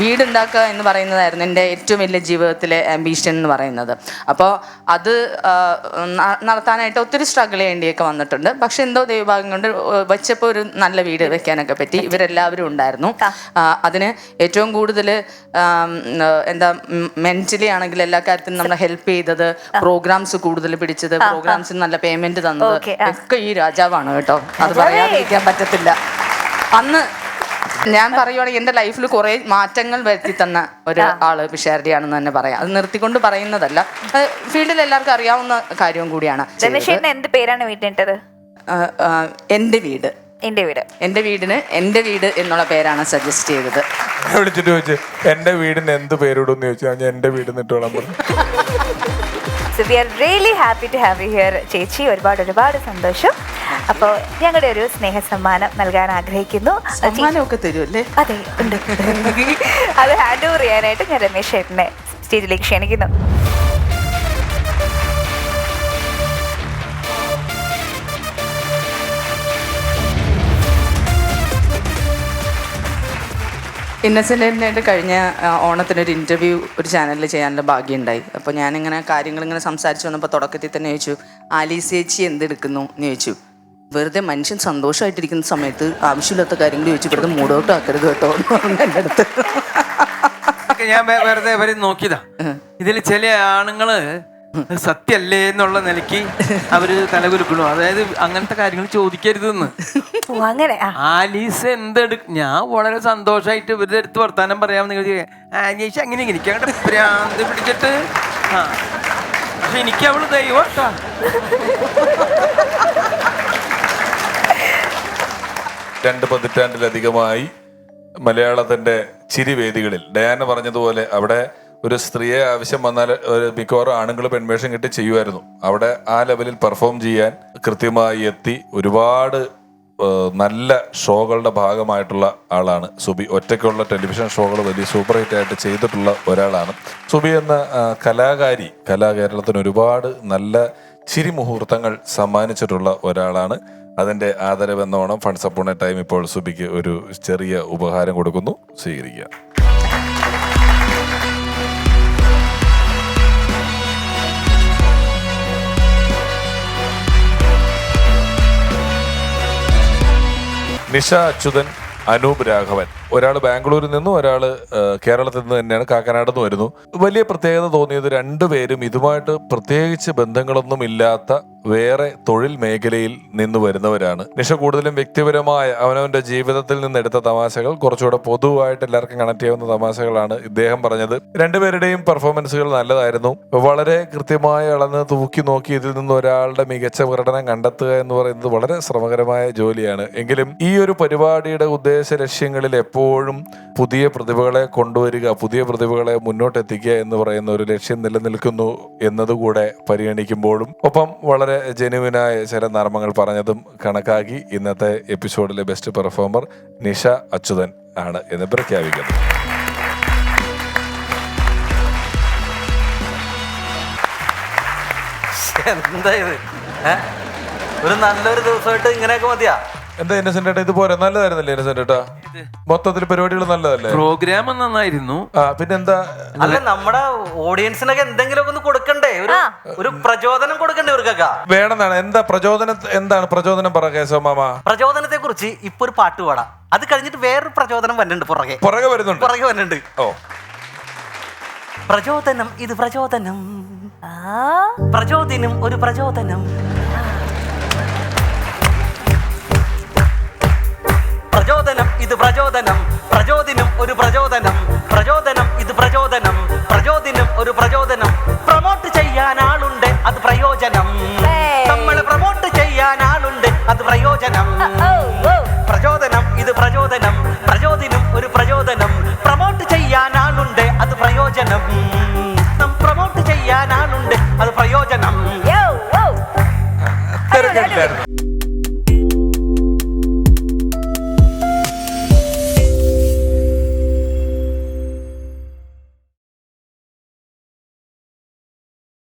വീടുണ്ടാക്കുക എന്ന് പറയുന്നതായിരുന്നു എന്റെ ഏറ്റവും വലിയ ജീവിതത്തിലെ ആംബീഷൻ എന്ന് പറയുന്നത്. അപ്പോൾ അത് നടത്താനായിട്ട് ഒത്തിരി സ്ട്രഗിൾ ചെയ്യേണ്ടിയൊക്കെ വന്നിട്ടുണ്ട്. പക്ഷെ എന്തോ ദൈവഭാഗം കൊണ്ട് വെച്ചപ്പോൾ ഒരു നല്ല വീട് വെക്കാനൊക്കെ പറ്റി. ഇവരെല്ലാവരും ഉണ്ടായിരുന്നു. അതിന് ഏറ്റവും കൂടുതൽ എന്താ മെന്റലി ആണെങ്കിൽ എല്ലാ കാര്യത്തിനും നമ്മളെ ഹെൽപ്പ് ചെയ്തത് പ്രോഗ്രാംസ് കൂടുതൽ പിടിച്ചത് പ്രോഗ്രാംസിന് നല്ല പേയ്മെന്റ് തന്നത് ഒക്കെ ഈ രാജാവാണ് കേട്ടോ. അത്. പറയാതിരിക്കാൻ പറ്റത്തില്ല. അന്ന് ഞാൻ പറയുവാണെങ്കിൽ എന്റെ ലൈഫിൽ കുറെ മാറ്റങ്ങൾ വരുത്തി തന്ന ഒരു ആൾ പിഷാരടിയാണെന്ന് തന്നെ പറയാം. അത് നിർത്തിക്കൊണ്ട് പറയുന്നതല്ല. ഫീൽഡിൽ എല്ലാവർക്കും അറിയാവുന്ന കാര്യവും കൂടിയാണ്. എന്ത് പേരാണ് വീട്ടിട്ടത് എന്റെ വീട്. എന്റെ വീട്. എന്റെ വീടിന് എന്റെ വീട് എന്നുള്ള പേരാണ് സജസ്റ്റ് ചെയ്തത്. വിളിച്ചിട്ട് ചോദിച്ചു എന്റെ വീടിന് എന്ത് പേരിടും ചോദിച്ചു. ഞാൻ എന്റെ വീട് നിട്ടോളാം പറഞ്ഞു. So we are really happy to have you here ചേച്ചി ഒരുപാട് ഒരുപാട് സന്തോഷം. അപ്പോൾ ഞങ്ങളുടെ ഒരു സ്നേഹ സമ്മാനം നൽകാൻ ആഗ്രഹിക്കുന്നു. സമ്മാനമൊക്കെ തരുമല്ലേ അതെ ഉണ്ട്. അത് ഹാൻഡ് ഓവർ ചെയ്യാനായിട്ട് ഞാൻ രമേശ് ചേട്ടനെ സ്റ്റേജിലേക്ക് ക്ഷണിക്കുന്നു. ഇന്നസെന്റായിട്ട് കഴിഞ്ഞ ഓണത്തിനൊരു ഇന്റർവ്യൂ ഒരു ചാനലിൽ ചെയ്യാനുള്ള ഭാഗ്യമുണ്ടായി. അപ്പോൾ ഞാനിങ്ങനെ കാര്യങ്ങളിങ്ങനെ സംസാരിച്ചു വന്നപ്പോൾ തുടക്കത്തിൽ തന്നെ ചോദിച്ചു ആലീസ് ചേച്ചി എന്തെടുക്കുന്നു? എന്ന് ചോദിച്ചു. വെറുതെ മനുഷ്യൻ സന്തോഷമായിട്ടിരിക്കുന്ന സമയത്ത് ആവശ്യമില്ലാത്ത കാര്യങ്ങൾ ചോദിച്ചു വെറുതെ മൂടോട്ട് ആക്കരുത് കേട്ടോ. എന്റെ അടുത്ത് ഞാൻ വെ- വെറുതെ ഇവരെ നോക്കിയതാ. ഇതിൽ ചില ആണുങ്ങൾ സത്യല്ലേ എന്നുള്ള നിലയ്ക്ക് അവർ തലകുലുക്കണു അതായത് അങ്ങനത്തെ കാര്യങ്ങൾ ചോദിക്കരുതെന്ന്. ഓ അങ്ങനെ ആ. ആലീസ് എന്തെടു ഞാൻ വളരെ സന്തോഷമായിട്ട് ഇവരുടെ അടുത്ത് വർത്താനം പറയാമെന്ന് നിങ്ങൾ ആലീസ് അങ്ങനെ എനിക്ക് അങ്ങോട്ട് ഭ്രാന്ത് പിടിച്ചിട്ട്. ആ. പക്ഷെ എനിക്ക് അവൾ ദൈവം കേട്ടോ. രണ്ട് പതിറ്റാണ്ടിലധികമായി മലയാളത്തിന്റെ ചിരിവേദികളിൽ. ഡയാന പറഞ്ഞതുപോലെ അവിടെ ഒരു സ്ത്രീയെ ആവശ്യം വന്നാൽ ഒരു മിക്കവാറും ആണുങ്ങൾ പെൺവേഷം കിട്ടി ചെയ്യുമായിരുന്നു. അവിടെ ആ ലെവലിൽ പെർഫോം ചെയ്യാൻ കൃത്യമായി എത്തി ഒരുപാട് നല്ല ഷോകളുടെ ഭാഗമായിട്ടുള്ള ആളാണ് സുബി. ഒറ്റയ്ക്കുള്ള ടെലിവിഷൻ ഷോകൾ വലിയ സൂപ്പർ ഹിറ്റ് ആയിട്ട് ചെയ്തിട്ടുള്ള ഒരാളാണ്. സുബി എന്ന കലാകാരി കലാകേരളത്തിന് ഒരുപാട് നല്ല ചിരി മുഹൂർത്തങ്ങൾ സമ്മാനിച്ചിട്ടുള്ള ഒരാളാണ്. അതിന്റെ ആദരവെന്നോണം ഫണ്ട്സ് അപ്പോൺ ടൈം ഇപ്പോൾ സുബിക്ക് ഒരു ചെറിയ ഉപഹാരം കൊടുക്കുന്നു. സ്വീകരിക്കുക. നിഷ അച്യുതൻ അനൂപ് രാഘവൻ. ഒരാൾ ബാംഗ്ലൂരിൽ നിന്നും ഒരാൾ കേരളത്തിൽ നിന്ന് തന്നെയാണ് കാക്കനാട് നിന്ന് വരുന്നു. വലിയ പ്രത്യേകത തോന്നിയത് രണ്ടുപേരും ഇതുമായിട്ട് പ്രത്യേകിച്ച് ബന്ധങ്ങളൊന്നും ഇല്ലാത്ത വേറെ തൊഴിൽ മേഖലയിൽ നിന്ന് വരുന്നവരാണ്. നിഷ കൂടുതലും വ്യക്തിപരമായ അവനവന്റെ ജീവിതത്തിൽ നിന്ന് എടുത്ത തമാശകൾ കുറച്ചുകൂടെ പൊതുവായിട്ട് എല്ലാവർക്കും കണക്ട് ചെയ്യുന്ന തമാശകളാണ് ഇദ്ദേഹം പറഞ്ഞത്. രണ്ടുപേരുടെയും പെർഫോമൻസുകൾ നല്ലതായിരുന്നു. വളരെ കൃത്യമായി അളന്ന് തൂക്കി നോക്കി ഇതിൽ നിന്ന് ഒരാളുടെ മികച്ച പ്രകടനം കണ്ടെത്തുക എന്ന് പറയുന്നത് വളരെ ശ്രമകരമായ ജോലിയാണ്. എങ്കിലും ഈ ഒരു പരിപാടിയുടെ ഉദ്ദേശ ലക്ഷ്യങ്ങളിൽ എപ്പോഴും പുതിയ പ്രതിഭകളെ കൊണ്ടുവരിക പുതിയ പ്രതിഭകളെ മുന്നോട്ടെത്തിക്കുക എന്ന് പറയുന്ന ഒരു ലക്ഷ്യം നിലനിൽക്കുന്നു എന്നതുകൂടെ പരിഗണിക്കുമ്പോഴും ഒപ്പം വളരെ ജെനുവിനായ ചില നർമ്മങ്ങൾ പറഞ്ഞതും കണക്കാക്കി ഇന്നത്തെ എപ്പിസോഡിലെ ബെസ്റ്റ് പെർഫോമർ നിഷ അച്യുതൻ ആണ് എന്ന് പ്രഖ്യാപിക്കുന്നു. എന്താ ഇത്? ഒരു നല്ലൊരു ദിവസമായിട്ട് ഇങ്ങനെയൊക്കെ മതിയാ? എന്താ ഇന്നസെന്റ് ഏട്ടാ ഇത് പോരാ. നല്ലതായിരുന്നല്ലേ ഇന്നസെന്റ് ഏട്ടാ മൊത്തത്തിൽ പരിപാടികൾ നല്ലതല്ലേ? പ്രോഗ്രാം നന്നായിരുന്നു. പിന്നെ പിന്നെന്താ? അല്ല നമ്മുടെ ഓഡിയൻസിനൊക്കെ എന്തെങ്കിലുമൊക്കെ ഒന്ന് കൊടുക്കണ്ടേ? ഒരു ഒരു പ്രചോദനം കൊടുക്കണ്ടേ ഇവർക്കൊക്കെ? വേണമെന്നാണ്. എന്താ പ്രചോദനം? എന്താണ് പ്രചോദനം പറ കേശവ മാമ? പ്രചോദനത്തെ കുറിച്ച് ഇപ്പൊ ഒരു പാട്ട് പാടാം. അത് കഴിഞ്ഞിട്ട് വേറൊരു പ്രചോദനം വരുന്നുണ്ട് പുറകെ. പുറകെ വരുന്നുണ്ട്. പുറകെ വരുന്നുണ്ട് ഓ. പ്രചോദനം ഇത് പ്രചോദനം. ആ. പ്രചോദനം ഒരു പ്രചോദനം. പ്രചോദനം ഇത് പ്രചോദനം. പ്രചോദനം ഒരു പ്രചോദനം.